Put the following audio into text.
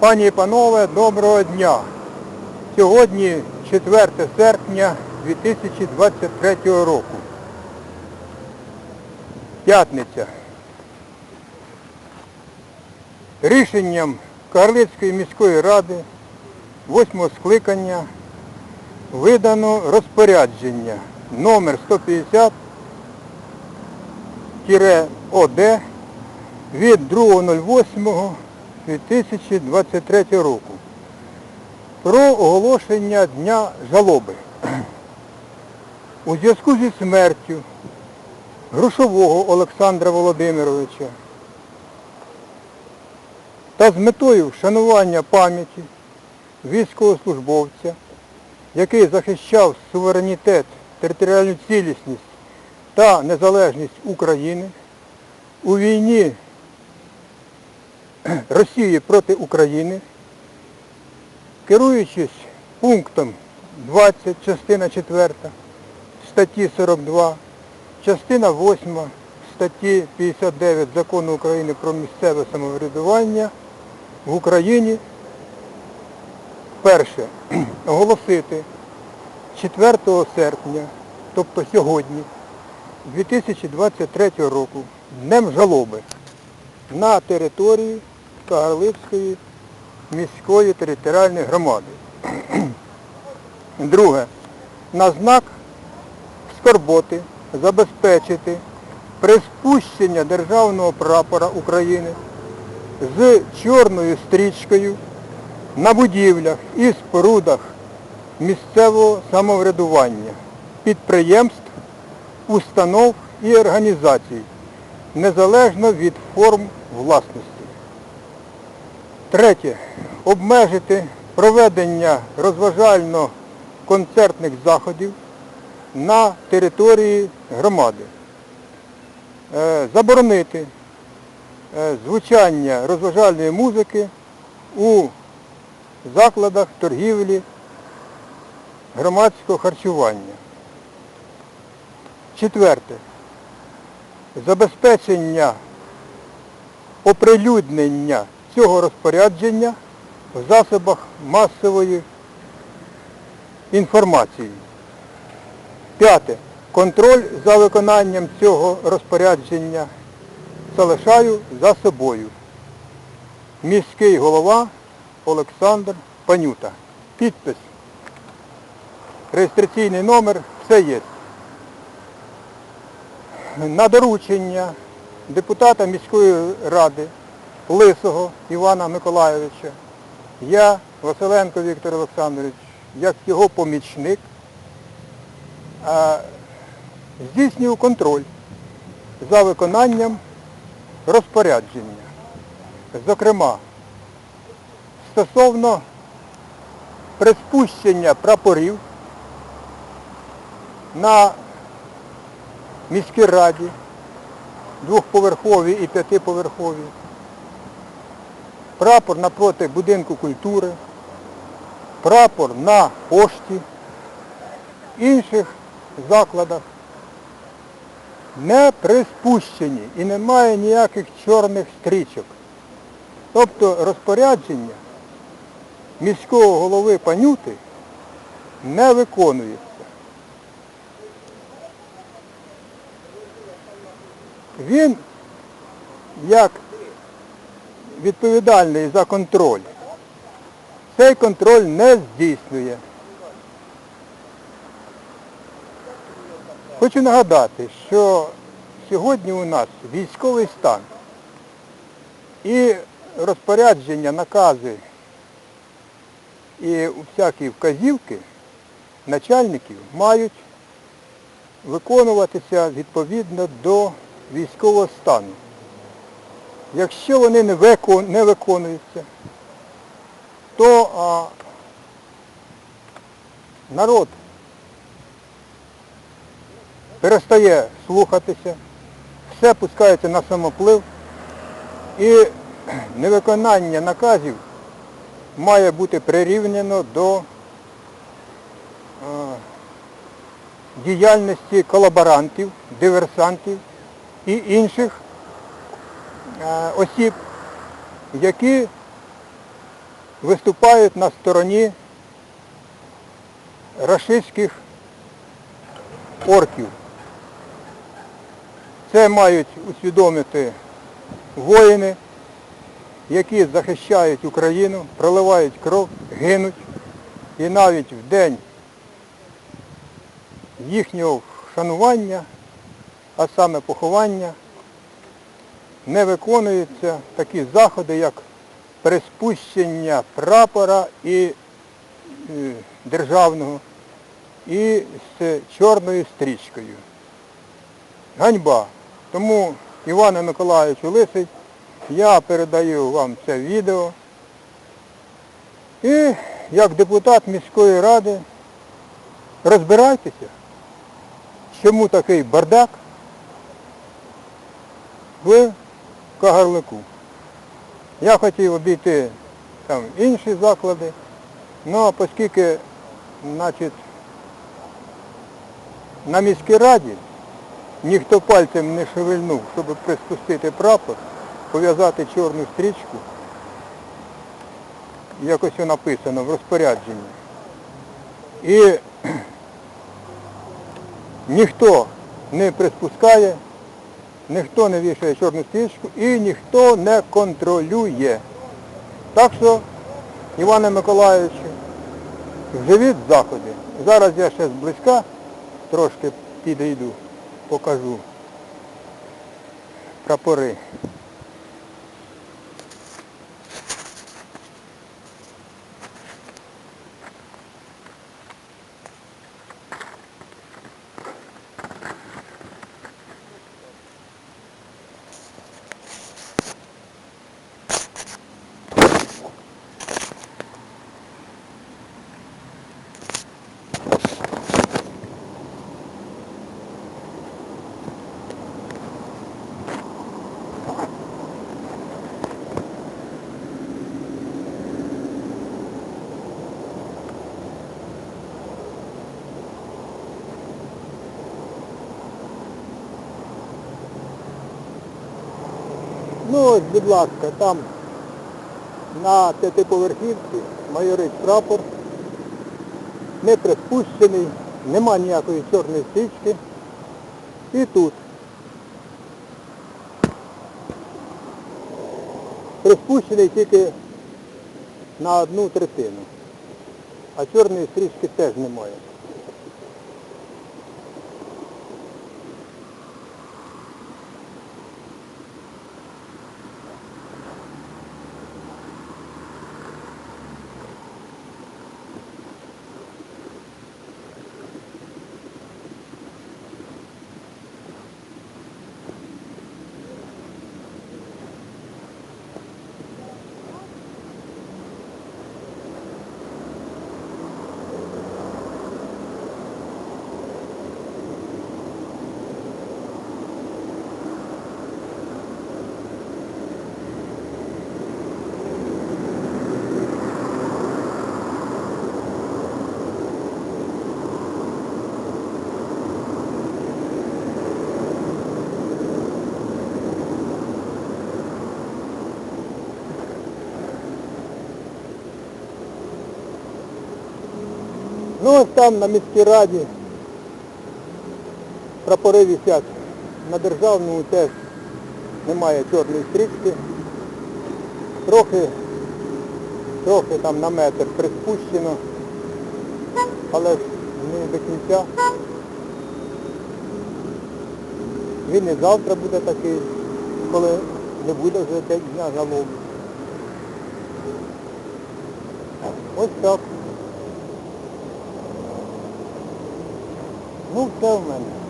Пані і панове, доброго дня. Сьогодні 4 серпня 2023 року. П'ятниця. Рішенням Карлицької міської ради 8 скликання видано розпорядження номер 150 ОД від 2.08.2023 року про оголошення Дня жалоби. У зв'язку зі смертю Грушового Олександра Володимировича та з метою вшанування пам'яті військовослужбовця, який захищав суверенітет, територіальну цілісність та незалежність України у війні Росії проти України, керуючись пунктом 20, частина 4 статті 42, частина 8 статті 59 Закону України про місцеве самоврядування в Україні перше оголосити 4 серпня, тобто сьогодні, 2023 року Днем жалоби на території Кагарлицької міської територіальної громади. Друге. На знак скорботи забезпечити приспущення державного прапора України з чорною стрічкою на будівлях і спорудах місцевого самоврядування, підприємств, установ і організацій, незалежно від форм власності. Третє. Обмежити проведення розважально-концертних заходів на території громади. Е, Заборонити е, звучання розважальної музики у закладах торгівлі громадського харчування. Четверте. Забезпечення оприлюднення цього розпорядження в засобах масової інформації. П'яте. Контроль за виконанням цього розпорядження залишаю за собою. Міський голова Олександр Панюта. Підпис. Реєстраційний номер, все є. На доручення депутата міської ради Лисого Івана Миколайовича, я, Василенко Віктор Олександрович, як його помічник, здійснюю контроль за виконанням розпорядження. Зокрема, стосовно приспущення прапорів на міській раді, двохповерхові і п'ятиповерхові, прапор напроти будинку культури, прапор на пошті, інших закладах не приспущені і немає ніяких чорних стрічок. Тобто розпорядження міського голови Панюти не виконується. Він, як відповідальний за контроль, цей контроль не здійснює. Хочу нагадати, що сьогодні у нас військовий стан і розпорядження, накази і всякі вказівки начальників мають виконуватися відповідно до військового стану. Якщо вони не, викон, не виконуються, то а, народ перестає слухатися, все пускається на самоплив і невиконання наказів має бути прирівняно до е, діяльності колаборантів, диверсантів і інших осіб, які виступають на стороні рашистських орків. Це мають усвідомити воїни, які захищають Україну, проливають кров, гинуть. І навіть в день їхнього вшанування, а саме поховання, не виконуються такі заходи, як приспущення прапора і е, державного і з чорною стрічкою. Ганьба. Тому Івану Миколаївичу Лисий, я передаю вам це відео. І як депутат міської ради розбирайтеся, чому такий бардак в Кагарлику. Я хотів обійти там інші заклади, ну а оскільки, значить, на міській раді ніхто пальцем не шевельнув, щоб приспустити прапор, пов'язати чорну стрічку, якось написано в розпорядженні. І ніхто не приспускає, ніхто не вішає чорну стрічку і ніхто не контролює. Так що, Іване Миколаївичу, в заходи. Зараз я ще зблизька трошки підійду, покажу прапори. Ну ось, будь ласка, там на п'ятиповерхівці майорить прапор, не приспущений, нема ніякої чорної стрічки. І тут. Приспущений тільки на одну третину. А чорної стрічки теж немає. Ну там на міській раді прапори висять. На державному теж немає чорної стрічки. Трохи, трохи там на метр приспущено, але ж не до кінця. Він і завтра буде такий, коли не буде вже день дня жалоби. Ось так. Ну, впевнений.